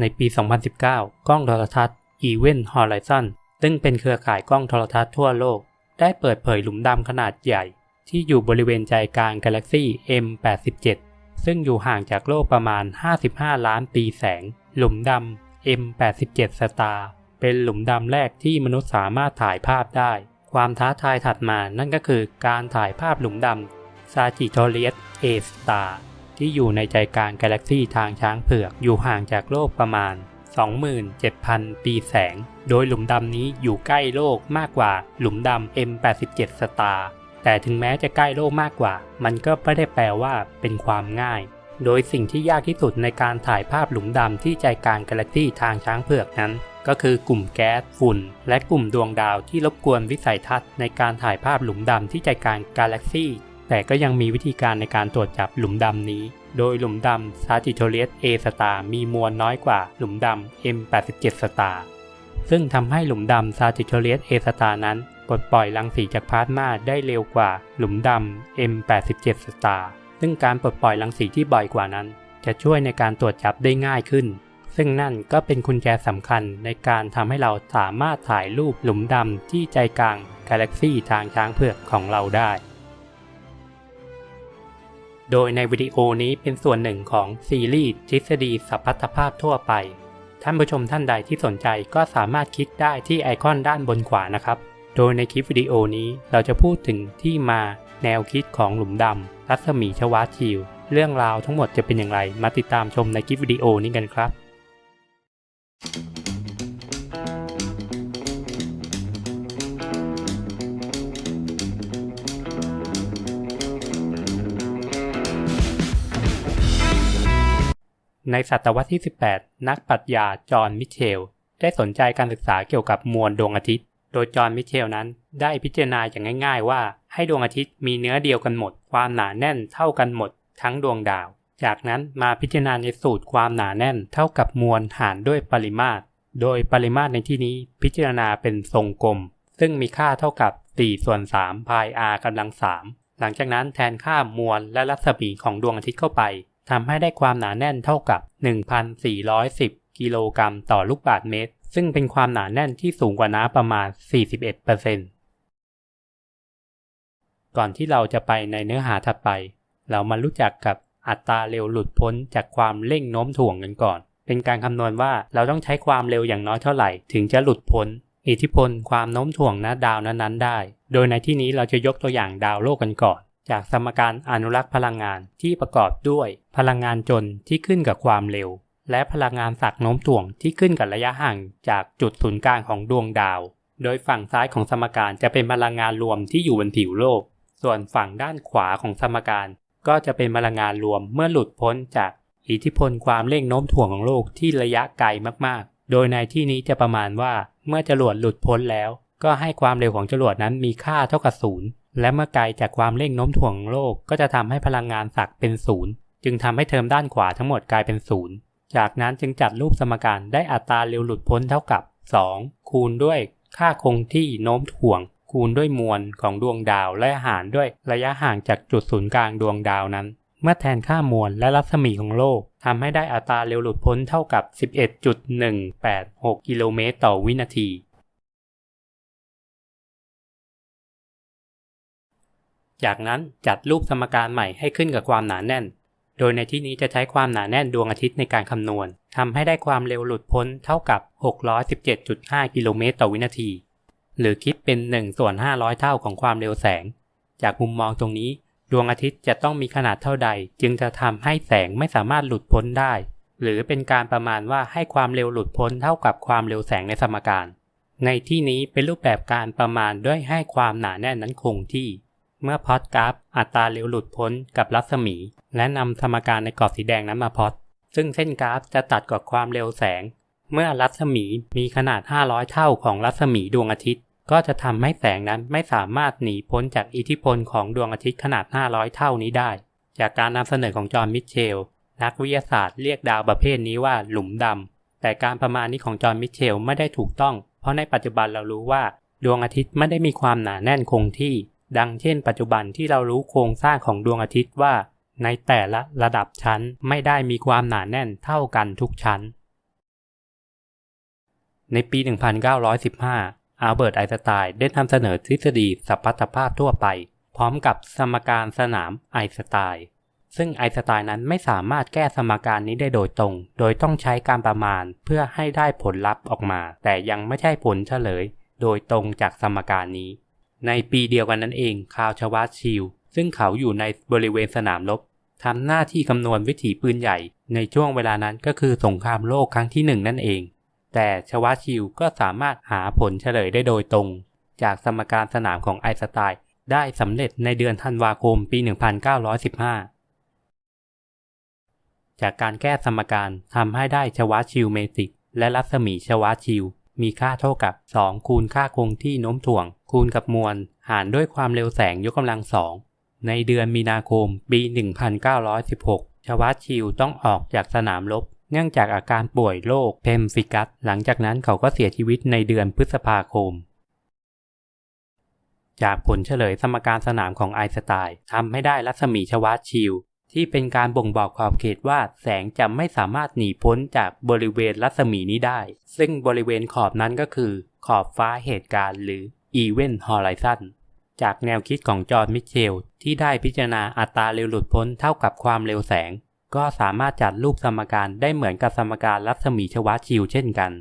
ในปี 2019 กล้องโทรทัศน์ Event Horizon ซึ่งเป็นเครือข่ายกล้องโทรทัศน์ทั่วโลก ได้เปิดเผยหลุมดำขนาดใหญ่ ที่อยู่บริเวณใจกลางกาแล็กซี่ M87 ซึ่งอยู่ห่างจากโลกประมาณ 55 ล้านปีแสง หลุมดำ M87 Star เป็นหลุมดำแรกที่มนุษย์สามารถถ่ายภาพได้ ความท้าทายถัดมานั่นก็คือการถ่ายภาพหลุมดำ Sagittarius A Star ที่อ ที่อยู่ในใจกลางกาแล็กซี่ทางช้างเผือกอยู่ห่างจากโลกประมาณ 27,000 ปีแสง โดยหลุมดำนี้อยู่ใกล้โลกมากกว่าหลุมดำ M87 Star แต่ถึงแม้จะใกล้โลกมากกว่า มันก็ไม่ได้แปลว่าเป็นความง่าย โดยสิ่งที่ยากที่สุดในการถ่ายภาพหลุมดำที่ใจกลางกาแล็กซี่ทางช้างเผือกนั้น ก็คือกลุ่มแก๊สฝุ่น และกลุ่มดวงดาวที่รบกวนวิสัยทัศน์ในการถ่ายภาพหลุมดำที่ใจกลางกาแล็กซี่ แต่ก็ยังมีวิธีการในการตรวจจับหลุมดำนี้ โดยหลุมดำ Sagittarius A Star มีมวลน้อยกว่าหลุมดำ M87 Star ซึ่งทำให้หลุมดำ Sagittarius A Star นั้นปลดปล่อยรังสีจากพลาสมาได้เร็วกว่าหลุมดำ M87 Star ซึ่งการปลดปล่อยรังสีที่บ่อยกว่านั้น จะช่วยในการตรวจจับได้ง่ายขึ้น ซึ่งนั่นก็เป็นกุญแจสำคัญในการทำให้เราสามารถถ่ายรูปหลุมดำที่ใจกลางกาแล็กซี่ทางช้างเผือกของเราได้ โดยในวิดีโอนี้เป็นส่วนหนึ่งของซีรีส์ทฤษฎีสัพพัทธภาพทั่วไป ท่านผู้ชมท่านใดที่สนใจก็สามารถคลิกได้ที่ไอคอนด้านบนขวานะครับ โดยในคลิปวิดีโอนี้เราจะพูดถึงที่มาแนวคิดของหลุมดำรัศมีชวาชิว เรื่องราวทั้งหมดจะเป็นอย่างไร มาติดตามชมในคลิปวิดีโอนี้กันครับ ในศตวรรษที่ 18 นักปรัชญาจอห์นมิเชล ได้สนใจการศึกษาเกี่ยวกับมวลดวงอาทิตย์ โดยจอห์นมิเชลนั้น ได้พิจารณาอย่างง่าย ๆ ว่า ให้ดวงอาทิตย์มีเนื้อเดียวกันหมด ความหนาแน่นเท่ากันหมด ทั้งดวงดาว จากนั้นมาพิจารณาในสูตรความหนาแน่นเท่ากับมวลหารด้วยปริมาตร โดยปริมาตรในที่นี้พิจารณาเป็นทรงกลม ซึ่งมีค่าเท่ากับ4ส่วน3พาย r กำลัง3หลังจากนั้นแทนค่ามวลและรัศมีของดวงอาทิตย์เข้าไป ทำให้ได้ความหนาแน่นเท่ากับ 1,410 กิโลกรัมต่อลูกบาศก์เมตร ซึ่งเป็นความหนาแน่นที่สูงกว่าน้ำประมาณ 41%ก่อนที่เราจะไปในเนื้อหาถัดไป เรามารู้จักกับอัตราเร็วหลุดพ้นจากความเร่งโน้มถ่วงกันก่อน เป็นการคำนวณว่าเราต้องใช้ความเร็วอย่างน้อยเท่าไหร่ ถึงจะหลุดพ้น อิทธิพลความโน้มถ่วงณดาวนั้นๆได้ โดยในที่นี้เราจะยกตัวอย่างดาวโลกกันก่อน จากสมการอนุรักษ์พลังงานที่ประกอบด้วย พลังงานจนที่ขึ้นกับความเร็ว และพลังงานสักโน้มถ่วงที่ขึ้นกับระยะห่างจากจุดศูนย์กลางของดวงดาว โดยฝั่งซ้ายของสมการจะเป็นพลังงานรวมที่อยู่บนผิวโลก ส่วนฝั่งด้านขวาของสมการ ก็จะเป็นพลังงานรวมเมื่อหลุดพ้นจากอิทธิพลความเร่งโน้มถ่วงของโลกที่ระยะไกลมากๆ โดยในที่นี้จะประมาณว่าเมื่อจรวดหลุดพ้นแล้ว ก็ให้ความเร็วของจรวดนั้นมีค่าเท่ากับศูนย์ และเมื่อไกลจากความเร่งโน้มถ่วงโลกก็จะทำให้พลังงานสักเป็นศูนย์จึงทำให้เทอมด้านขวาทั้งหมดกลายเป็นศูนย์จากนั้นจึงจัดรูปสมการได้อัตราเร็วหลุดพ้นเท่ากับ 2 คูณด้วยค่าคงที่โน้มถ่วง คูณด้วยมวลของดวงดาวและหารด้วยระยะห่างจากจุดศูนย์กลางดวงดาวนั้น เมื่อแทนค่ามวลและรัศมีของโลกทำให้ได้อัตราเร็วหลุดพ้นเท่ากับ 11.186 กิโลเมตรต่อวินาที จากนั้นจัดรูปสมการใหม่ให้ขึ้นกับความหนาแน่น โดยในที่นี้จะใช้ความหนาแน่นดวงอาทิตย์ในการคำนวณทำให้ได้ความเร็วหลุดพ้นเท่ากับ 617.5 กิโลเมตรต่อวินาที หรือคิดเป็น1ส่วน500 เท่าของความเร็วแสง จากมุมมองตรงนี้ ดวงอาทิตย์จะต้องมีขนาดเท่าใด จึงจะทำให้แสงไม่สามารถหลุดพ้นได้ หรือเป็นการประมาณว่าให้ความเร็วหลุดพ้นเท่ากับความเร็วแสงในสมการ ในที่นี้เป็นรูปแบบการประมาณด้วยให้ความหนาแน่นนั้นคงที่ เมื่อพอตกราฟอัตราเร็วหลุดพ้นกับรัศมี และนำสมการในกรอบสีแดงนั้นมาพอตซึ่งเส้นกราฟจะตัดกับความเร็วแสง เมื่อรัศมีมีขนาด 500 เท่าของรัศมีดวงอาทิตย์ ก็จะทำให้แสงนั้นไม่สามารถหนีพ้นจากอิทธิพลของดวงอาทิตย์ขนาด 500 เท่านี้ได้ จากการนำเสนอของจอห์นมิเชล นักวิทยาศาสตร์เรียกดาวประเภทนี้ว่าหลุมดำ แต่การประมาณนี้ของจอห์นมิเชลไม่ได้ถูกต้อง เพราะในปัจจุบันเรารู้ว่า ดวงอาทิตย์ไม่ได้มีความหนาแน่นคงที่ ดังเช่นปัจจุบันที่เรารู้โครงสร้างของดวงอาทิตย์ว่า ในแต่ละระดับชั้นไม่ได้มีความหนาแน่นเท่ากันทุกชั้น ในปี 1915 อัลเบิร์ตไอน์สไตน์ได้นำเสนอทฤษฎีสัพพัทธภาพทั่วไป พร้อมกับสมการสนามไอน์สไตน์ซึ่งไอน์สไตน์นั้นไม่สามารถแก้สมการนี้ได้โดยตรง โดยต้องใช้การประมาณเพื่อให้ได้ผลลัพธ์ออกมา แต่ยังไม่ใช่ผลเฉลย โดยตรงจากสมการนี้ ในปีเดียวกันนั้นเองคาร์ชวัตชิลซึ่งเขาอยู่ในบริเวณสนามรบทำหน้าที่คำนวณวิถีปืนใหญ่ ในช่วงเวลานั้นก็คือสงครามโลกครั้งที่หนึ่งนั่นเอง แต่ชวัตชิลก็สามารถหาผลเฉลยได้โดยตรง จากสมการสนามของไอสไตน์ได้สำเร็จในเดือนธันวาคมปี 1915 จากการแก้สมการทำให้ได้ชวัตชิลเมติกและรัศมีชวัตชิล มีค่าเท่ากับ 2 คูณค่าคงที่โน้มถ่วง คูณกับมวล หารด้วยความเร็วแสงยกกำลังสอง ในเดือนมีนาคม ปี 1916 ชวัตชิลต้องออกจากสนามรบ เนื่องจากอาการป่วยโรคเพมฟิกัส หลังจากนั้นเขาก็เสียชีวิตในเดือนพฤษภาคม จากผลเฉลยสมการสนามของไอน์สไตน์ทำให้ได้รัศมีชวัตชิล ที่เป็นการบ่งบอกขอบเขตว่าแสงจะไม่สามารถหนีพ้นจากบริเวณรัศมีนี้ได้ ซึ่งบริเวณขอบนั้นก็คือ ขอบฟ้าเหตุการณ์หรือ Event Horizon จากแนวคิดของจอห์นมิเชล ที่ได้พิจารณาอัตราเร็วหลุดพ้นเท่ากับความเร็วแสง ก็สามารถจัดรูปสมการได้เหมือนกับสมการรัศมีชวัตชิลเช่นกัน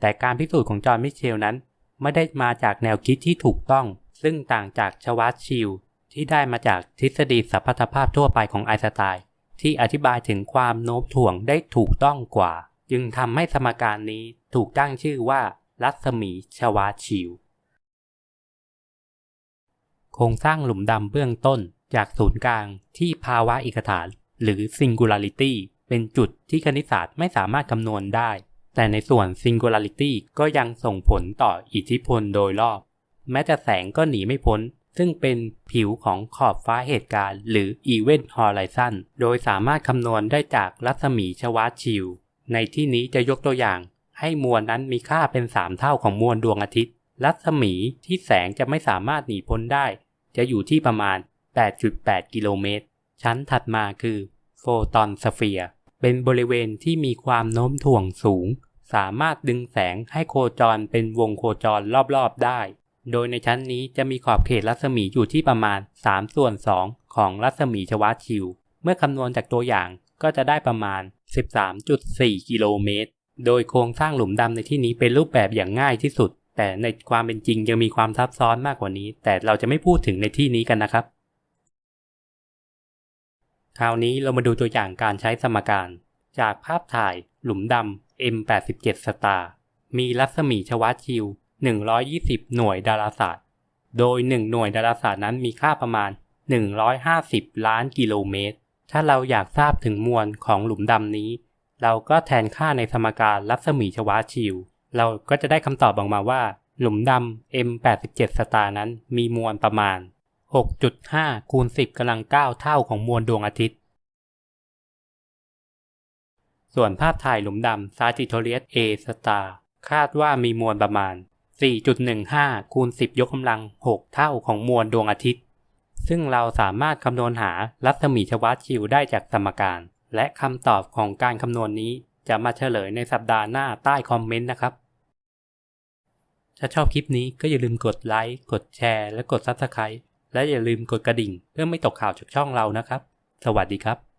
แต่การพิสูจน์ของจอห์นมิเชลนั้น ไม่ได้มาจากแนวคิดที่ถูกต้อง ซึ่งต่างจากชวัตชิล ที่ได้มาจากทฤษฎีสัพพัทธภาพทั่วไปของไอน์สไตน์ที่อธิบายถึงความโน้มถ่วงได้ถูกต้องกว่า จึงทำให้สมการนี้ถูกตั้งชื่อว่า รัศมีชวาชิลโครงสร้างหลุมดำเบื้องต้นจากศูนย์กลางที่ภาวะเอกฐาน หรือ singularity เป็นจุดที่คณิตศาสตร์ไม่สามารถคำนวณได้ แต่ในส่วน singularity ก็ยังส่งผลต่ออิทธิพลโดยรอบ แม้แต่แสงก็หนีไม่พ้น ซึ่งเป็นผิวของขอบฟ้าเหตุการณ์ หรือ Event Horizon โดยสามารถคำนวณได้จากรัศมีชวัตชิลในที่นี้จะยกตัวอย่าง ให้มวลนั้นมีค่าเป็น 3 เท่าของมวลดวงอาทิตย์ รัศมีที่แสงจะไม่สามารถหนีพ้นได้ จะอยู่ที่ประมาณ 8.8 กิโลเมตร ชั้นถัดมาคือโฟตอนสเฟียร์เป็นบริเวณที่มีความโน้มถ่วงสูง สามารถดึงแสงให้โคจรเป็นวงโคจรรอบๆได้ โดยในชั้นนี้จะมีขอบเขตรัศมีอยู่ที่ประมาณ 3 ส่วน 2 ของรัศมีชวัตชิลเมื่อคำนวณจากตัวอย่างก็จะได้ประมาณ 13.4 กิโลเมตร โดยโครงสร้างหลุมดำในที่นี้เป็นรูปแบบอย่างง่ายที่สุด แต่ในความเป็นจริงยังมีความซับซ้อนมากกว่านี้ แต่เราจะไม่พูดถึงในที่นี้กันนะครับ คราวนี้เรามาดูตัวอย่างการใช้สมการ จากภาพถ่าย หลุมดำ M87 Star มีรัศมีชวัตชิล 120 หน่วยดาราศาสตร์ โดย 1 หน่วยดาราศาสตร์นั้นมีค่าประมาณ 150 ล้านกิโลเมตร ถ้าเราอยากทราบถึงมวลของหลุมดำนี้ เราก็แทนค่าในสมการรัศมีชวัตชิลเราก็จะได้คำตอบออกมาว่า หลุมดำ M87 Star นั้นมีมวลประมาณ 6.5 คูณ 10กำลัง 9 เท่าของมวลดวงอาทิตย์ ส่วนภาพถ่ายหลุมดำ Sagittarius A Star คาดว่ามีมวลประมาณ 4.15 คูณ 10 ยกกำลัง 6 เท่าของมวลดวงอาทิตย์ ซึ่งเราสามารถคำนวณหารัศมีชวัตชิลได้จากสมการ และคำตอบของการคำนวณนี้จะมาเฉลยในสัปดาห์หน้าใต้คอมเมนต์นะครับ ถ้าชอบคลิปนี้ก็อย่าลืมกดไลค์ กดแชร์ และกด Subscribe และอย่าลืมกดกระดิ่ง เพื่อไม่ตกข่าวจากช่องเรานะครับ สวัสดีครับ